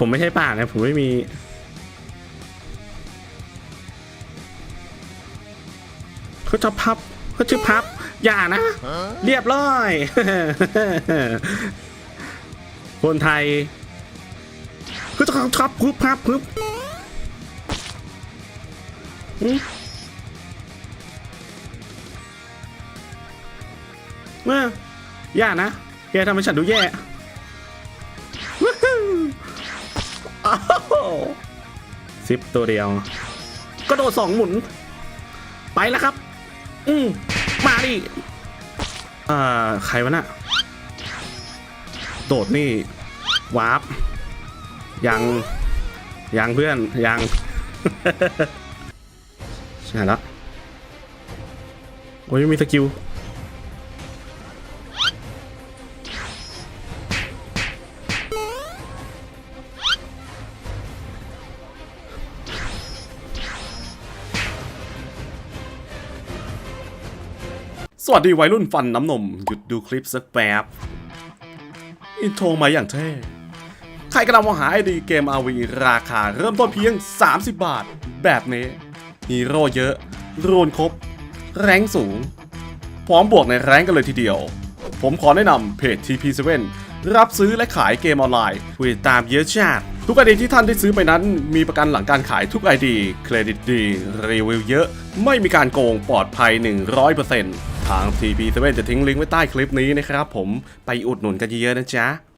ผมไม่ใช่ป่านะ ผมไม่มี เขาจะพับ เขาชื่อพับ อย่านะ เรียบร้อย คนไทยเขาจะทับพึบพับพึบเมื่ออย่านะแกทำให้ฉันดูแย่ ซิปตัวเดียว ก็โดดสองหมุน ไปแล้วครับ อืมมาดิอ่าใครวะน่ะ โดดนี่วาร์ปยัง ยังเพื่อน ยังใช่แล้วโอ้ยมีสกิล วัสดีวัยรุ่นฟันน้ำนม หยุดดูคลิปสักแป๊บ อินโทรมาอย่างเท่ ใครกำลังมองหาไอดีเกม RV ราคาเริ่มต้นเพียง 30 บาท แบบนี้ ฮีโร่เยอะ รูนครบ แรงสูง พร้อมบวกในแรงกันเลยทีเดียว ผมขอแนะนำเพจ TP7 รับซื้อและขายเกมออนไลน์ติดตามเยอะชาติ ทุกไอดีที่ท่านได้ซื้อไปนั้น มีประกันหลังการขายทุกไอดี เครดิตดี รีวิวเยอะ ไม่มีการโกงปลอดภัย 100%ทาง TP7 จะทิ้งลิงก์ไว้ใต้คลิปนี้นะครับผมไปอุดหนุนกันเยอะๆนะจ๊ะ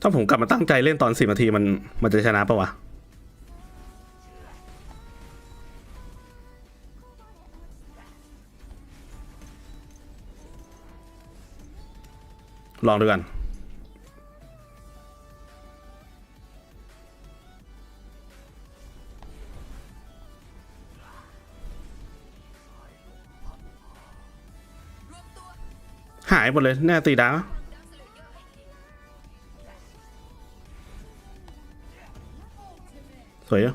ถ้าผมกลับมาตั้งใจเล่นตอนสิบนาทีมันมันจะชนะปะวะ ลองดูกันหายหมดเลย แน่ตีดาว สวยอะ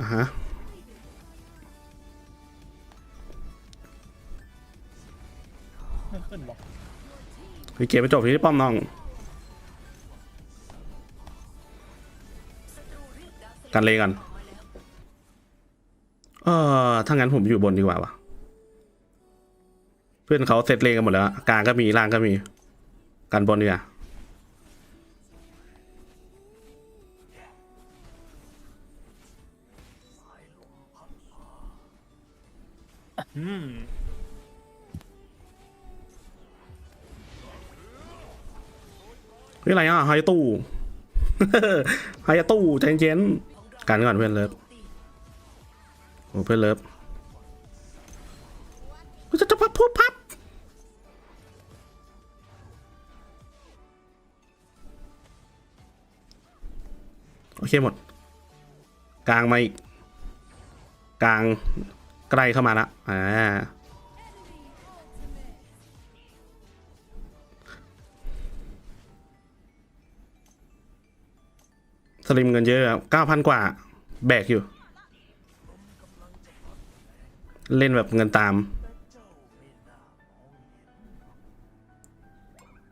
อะฮะไม่ขึ้นบอกพี่เกมไปจบที่ป้อมน้องกันเลยกันเออถ้างั้นผมอยู่บนดีกว่าวะเพื่อนเขาเซตเลงกันหมดแล้วกลางก็มีล่างก็มี กันบนดีกว่า อืมเฮ้ยอะไรอะไฮตู้ไฮตู้ใจเย็นกันก่อนเพื่อนเลิฟโอ้เพื่อนเลิฟกูจะจะพับพุบพับโอเคหมด กลางมาอีก กลาง ใกล้เข้ามาละอ่าสลิมเงินเยอะเก้าพันกว่า แบกอยู่ เล่นแบบเงินตาม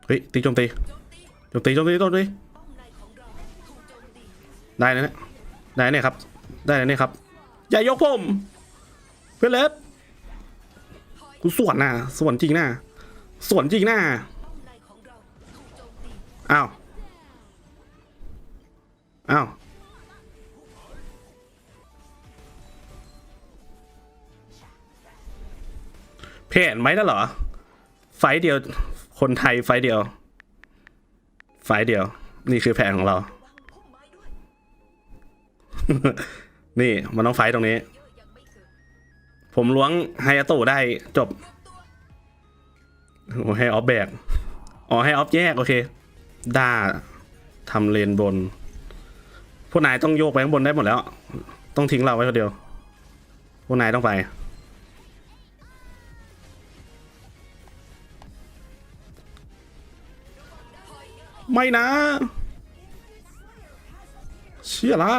เฮ้ย ตีโจมตีโจมตีโจมตีโจมตีได้นะเนี่ยได้เนี่ยครับ ได้เนี่ยครับ อย่ายกผม เพื่อนเล็บกูสวนน่ะสวนจริงน่ะสวนจริงน่ะอ้าวอ้าวเพจไหมน่ะเหรอ ไฟเดียว คนไทยไฟเดียว ไฟเดียว นี่คือแผนของเรา นี่มันต้องไฟตรงนี้ ผมล้วงไฮยาโตะได้จบโอ้ให้ออฟแบกอ๋อให้ออฟแยกโอเคด้าทำเลนบน พวกนายต้องโยกไปข้างบนได้หมดแล้ว ต้องทิ้งเราไว้คนเดียว พวกนายต้องไป ไม่นะ เชื่อละ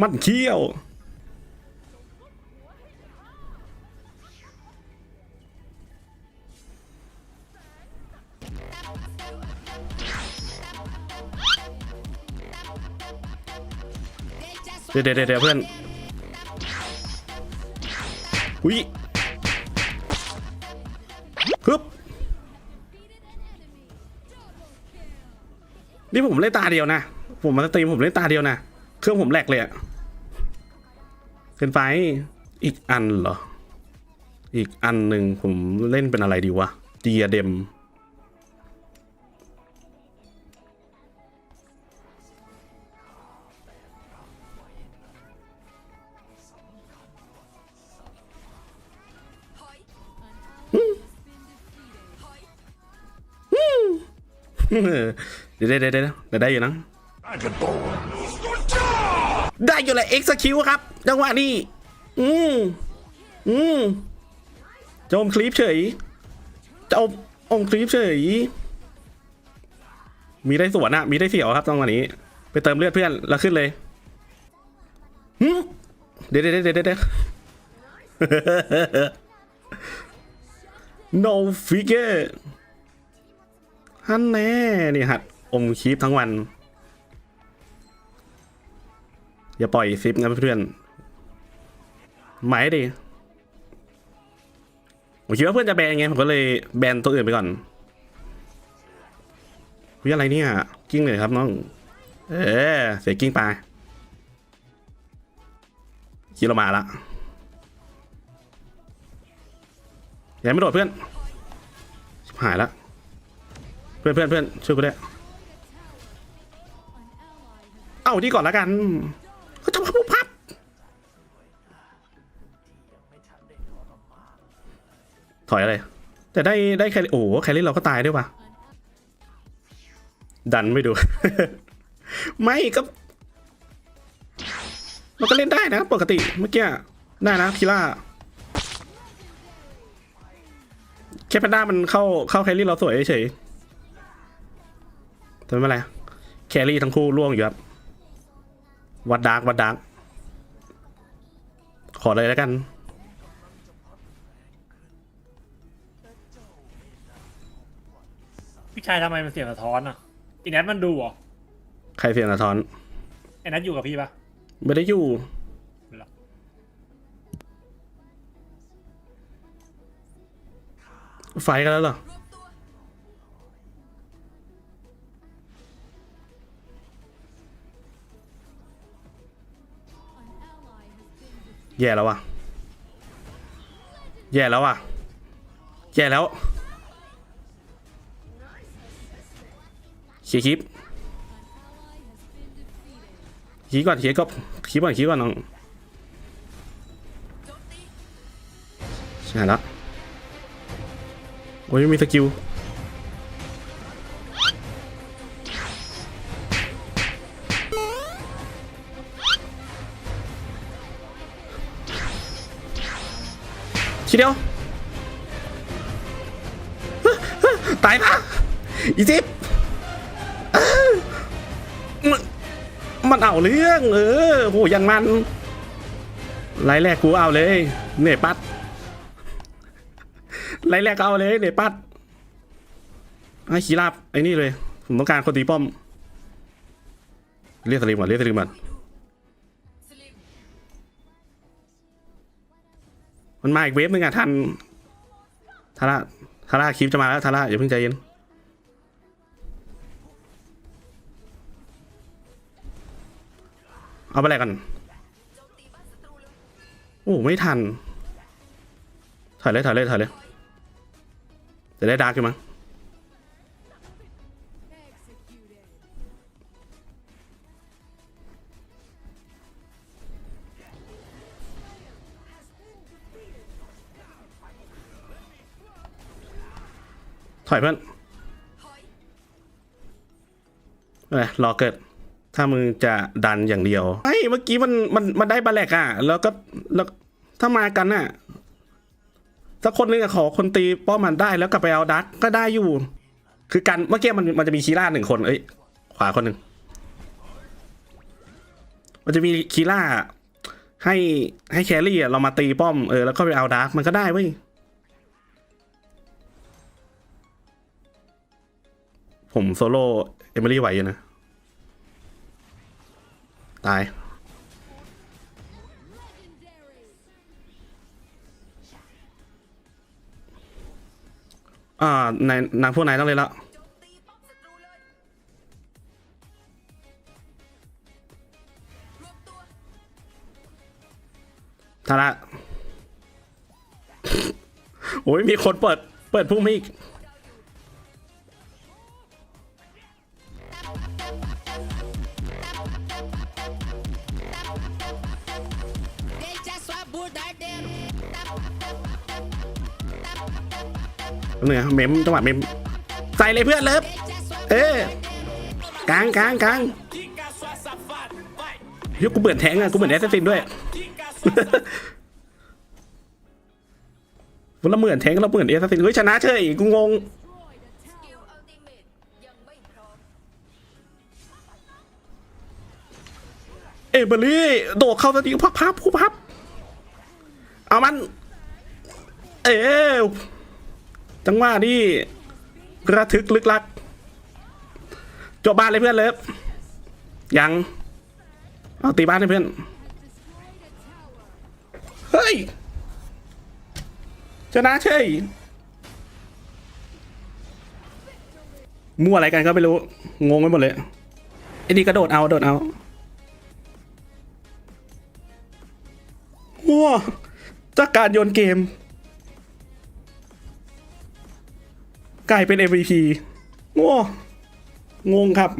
มันเขี้ยว เดี๋ยวเดี๋ยวเดะเพื่อนหุยฮึบนี่ผมเล่นตาเดียวนะ ผมมาสตรีมผมเล่นตาเดียวนะ เครื่องผมแหลกเลยอะเกินไปอีกอันเหรอ อีกอันหนึ่งผมเล่นเป็นอะไรดีวะเดียเดมเดี๋ยวเดี๋ยวเดี๋ยวเดี๋ยวได้อยู่นะ ได้อยู่เลย execute ครับจังหวะนี้ อืมอืมจะอมคลิปเฉยจะอมอมคลิปเฉย มีได้สวนอะมีได้เสียวครับจังหวะนี้ ไปเติมเลือดเพื่อนแล้วขึ้นเลยหึเดี๋ยวเดี๋ยวเดี๋ยวเดี๋ยว no figure ฮันแน่นี่หัดอมคลิปทั้งวัน อย่าปล่อยซิปนะเพื่อนหมายดิผมคิดว่าเพื่อนจะแบนไงผมก็เลยแบนตัวอื่นไปก่อนวิอะไรเนี่ยกิ้งเลยครับน้อง เออเสียกิ้งไปคิดเรามาละยังไม่โดดเพื่อนหายละเพื่อนเพื่อนเพื่อนช่วยกูด้วยเอ้าที่ก่อนแล้วกัน เจะมาปุ๊บพับถอยอะไร แต่ได้ได้แค่โอ้แคลรี่เราก็ตายด้วยว่ะ ดันไม่ดู ไม่ก็ มันก็เล่นได้นะ ปกติเมื่อกี้ได้นะคิล่าแค่แพนด้ามันเข้าเข้าแคลรี่เราสวยเฉยแต่ไม่เป็นไรแครี่ทั้งคู่ล่วงอยู่ครับ วัดดาร์กวัดดาร์กขอเลยแล้วกัน พี่ชายทำไมมันเสียงสะท้อนอะอีแนทมันดูเหรอใครเสียงสะท้อนไอ้นัทอยู่กับพี่ปะไม่ได้อยู่เหรอไฟกันแล้วเหรอ แย่แล้วว่ะ แย่แล้วว่ะ แย่แล้วเคลียคลิปคลิปก่อนคลิปก่อนคลิปก่อนคลิปก่อนน้องใช่แล้วโอ้ยมีสกิล ทีเดียว ตายปะอีจิปเออมันมันเอาเรื่อง เออโหอยังมันไล่แรกกูเอาเลย เนปัดไล่แรกเอาเลย เนปัดไอ้ขีราบไอ้นี่เลย ผมต้องการคนตีป้อม เรียกสลิมก่อนเรียกสลิมก่อน มันมาอีกเวฟนึงอะท่านทาร่าทาร่าคลิปจะมาแล้วทาร่าอย่าเพิ่งใจเย็นเอาไปอะไรกัน โอ้ไม่ทัน ถอยเลยถอยเลยถอยเลย จะได้ดาร์กอยู่มั้ง ถอยเพื่อนอะไรรอเกิด ถ้ามึงจะดันอย่างเดียวไอ้ยเมื่อกี้มันมันมันได้บาแลกอะ แล้วก็แล้วถ้ามากันน่ะสักคนนึงอะขอคนตีป้อมมันได้แล้วกลับไปเอาดักก็ได้อยู่ คือกันเมื่อกี้มันมันจะมีคีร่าหนึ่งคน เอ้ย ขวาคนหนึ่งมันจะมีคีร่าให้ให้แครี่อะเรามาตีป้อมเออแล้วก็ไปเอาดักมันก็ได้เว้ย ผมโซโล่เอมิลี่ไหวอยู่นะ ตาย อ่านายนางพวกนายต้องเลยละทาระโอ้ยมีคนเปิด เปิดพุ่งมาอีก เหนือเมมจังหวะเมมใส่เลยเพื่อนเลิฟเออกลางกลางกลางเฮ้ยกูเบื่อแทงอะกูเหมือนแอสซินด้วยวันละเหมือนแทงแล้วเหมือนแอสซินเฮ้ยชนะเฉยกูงง skill ultimate ยังเอเบอรี่โดดเข้าสติพับพับพับพับ เอามัน เอวจังหวะนี่ระทึกลึกลัก จบบ้านเลยเพื่อนเลิฟยัง เอาตีบ้านให้เพื่อน เฮ้ย ชนะเฉยมั่วอะไรกันก็ไม่รู้ งงไปหมดเลยไอ้นี่กระโดดเอาโดดเอาว้า จากการโยนเกม กลายเป็น MVP ง้งงครับ